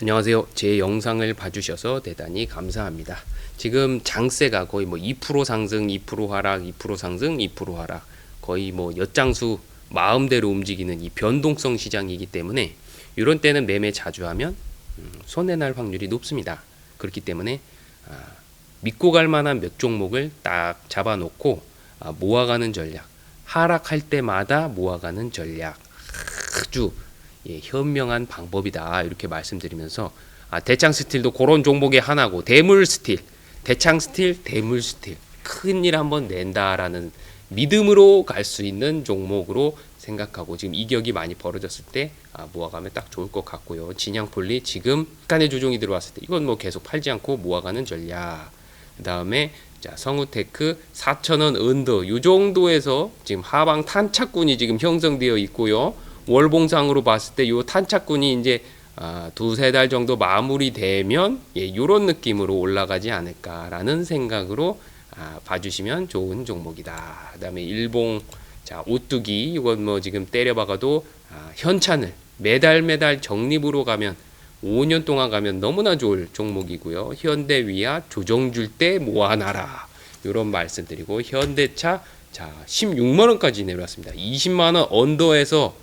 안녕하세요. 제 영상을 봐주셔서 대단히 감사합니다. 지금 장세가 거의 뭐 2% 상승, 2% 하락, 2% 상승, 2% 하락, 거의 뭐 엿장수 마음대로 움직이는 이 변동성 시장이기 때문에 이런 때는 매매 자주 하면 음, 손해 날 확률이 높습니다. 그렇기 때문에 아, 믿고 갈 만한 몇 종목을 딱 잡아놓고 아, 모아가는 전략, 하락할 때마다 모아가는 전략 아주 예, 현명한 방법이다 이렇게 말씀드리면서 아, 대창 스틸도 그런 종목의 하나고 대물 스틸, 대창 스틸, 대물 스틸 큰 일 한번 낸다라는 믿음으로 갈 수 있는 종목으로 생각하고 지금 이격이 많이 벌어졌을 때 아, 모아가면 딱 좋을 것 같고요. 진양폴리 지금 약간의 조정이 들어왔을 때 이건 뭐 계속 팔지 않고 모아가는 전략. 그 다음에 자 성우테크 4,000원 언더 요 정도에서 지금 하방 탄착군이 지금 형성되어 있고요. 월봉상으로 봤을 때요 탄착군이 이제 아, 두세 달 정도 마무리되면 예, 요런 느낌으로 올라가지 않을까라는 생각으로 아, 봐주시면 좋은 종목이다. 그다음에 일봉 자 오뚜기 이건 뭐 지금 때려박아도 아, 현찬을 매달 매달 적립으로 가면 5년 동안 가면 너무나 좋을 종목이고요. 현대위아 조정 줄 때 모아놔라. 이런 말씀드리고 현대차 자 16만 원까지 내려왔습니다. 20만 원 언더에서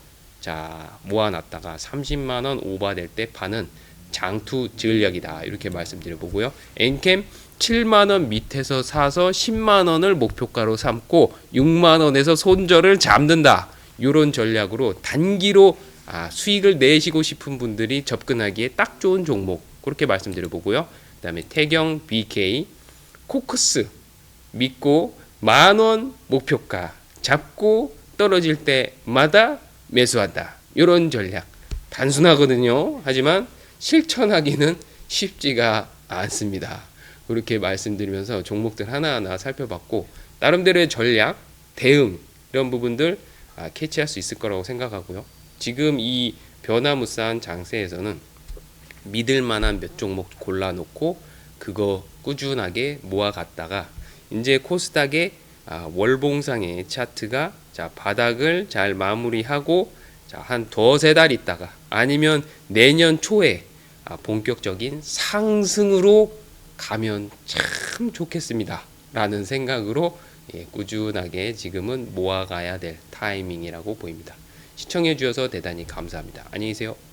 자 모아놨다가 30만 원 오버될 때 파는 장투 전략이다 이렇게 말씀드려 보고요. 엔캠 7만 원 밑에서 사서 10만 원을 목표가로 삼고 6만 원에서 손절을 잡는다. 이런 전략으로 단기로 아, 수익을 내시고 싶은 분들이 접근하기에 딱 좋은 종목 그렇게 말씀드려 보고요. 그다음에 태경 BK 코크스 믿고 만 원 목표가 잡고 떨어질 때마다 매수한다. 이런 전략 단순하거든요. 하지만 실천하기는 쉽지가 않습니다. 그렇게 말씀드리면서 종목들 하나하나 살펴봤고 나름대로의 전략, 대응 이런 부분들 아, 캐치할 수 있을 거라고 생각하고요. 지금 이 변화무쌍 장세에서는 믿을 만한 몇 종목 골라놓고 그거 꾸준하게 모아갔다가 이제 코스닥의 아, 월봉상의 차트가 자 바닥을 잘 마무리하고 자한 두세 달 있다가 아니면 내년 초에 아, 본격적인 상승으로 가면 참 좋겠습니다. 라는 생각으로 예, 꾸준하게 지금은 모아가야 될 타이밍이라고 보입니다. 시청해 주셔서 대단히 감사합니다. 안녕히 계세요.